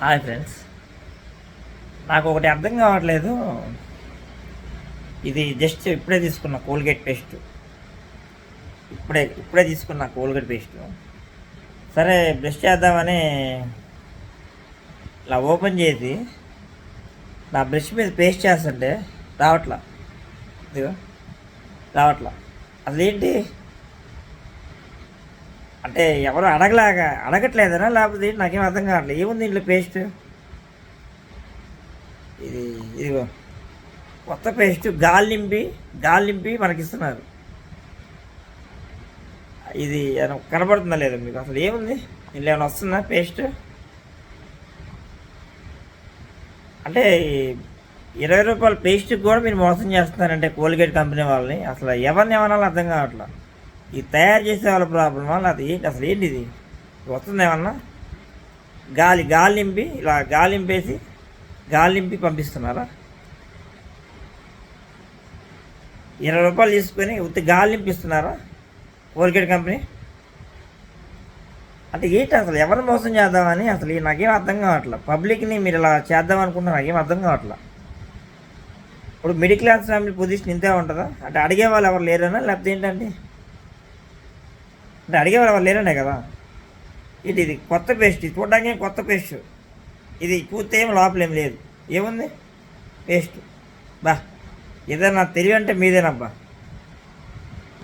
Hi friends. నాకు ఒకటి అర్థం కావట్లేదు. ఇది జస్ట్ ఇప్పుడే తీసుకున్న కోల్గేట్ పేస్ట్. ఇప్పుడే ఇప్పుడే తీసుకున్న కోల్గేట్ పేస్ట్. సరే బ్రష్ చేద్దామని ఇలా ఓపెన్ చేసి నా బ్రష్ మీద పేస్ట్ చేస్తుంటే రావట్లా. రావట్లా. అసలు ఏంటి అంటే ఎవరు అడగలాగా అడగట్లేదనా? లేకపోతే నాకేం అర్థం కావట్లేదు ఏముంది ఇంట్లో పేస్ట్ ఇది ఇదిగో. కొత్త పేస్ట్ గాలి నింపి గాలి నింపి మనకి ఇస్తున్నారు ఇది కనబడుతుందా లేదా మీకు? అసలు ఏముంది? ఇంట్లో ఏమైనా వస్తుందా పేస్ట్ అంటే ఇరవై రూపాయల పేస్ట్ కూడా మీరు మోసం చేస్తున్నారంటే కోల్గేట్ కంపెనీ వాళ్ళని. అసలు ఎవరిని ఏమన్నా అర్థం కావట్లేదు ఈ తయారు చేసే వాళ్ళ ప్రాబ్లమా లేకపోతే ఏంటి? అసలు ఏంటి ఇది వస్తుంది ఏమన్నా? గాలి గాలి నింపి ఇలా గాలి నింపేసి గాలి నింపి పంపిస్తున్నారా? ఇరవై రూపాయలు తీసుకొని ఉత్తి గాలి నింపిస్తున్నారా? Colgate company? అంటే ఏంటి అసలు ఎవరిని మోసం చేద్దామని అసలు నాకేం అర్థం కావట్లా? పబ్లిక్ని మీరు ఇలా చేద్దాం అనుకుంటే నాకేం అర్థం కావట్లా? ఇప్పుడు మిడిల్ క్లాస్ ఫ్యామిలీ పొజిషన్ ఇంతే ఉంటుందా? అంటే అడిగే వాళ్ళు ఎవరు లేరనా? లేకపోతే ఏంటంటే అంటే అడిగే వాళ్ళు ఎవరు లేరనే కదా. ఇది ఇది కొత్త పేస్ట్? ఇది చూడడానికి కొత్త పేస్ట్? ఇది పూర్తి ఏం లోపలేం లేదు. ఏముంది? పేస్ట్. బా ఏదైనా తెలివి అంటే మీదేనబ్బా.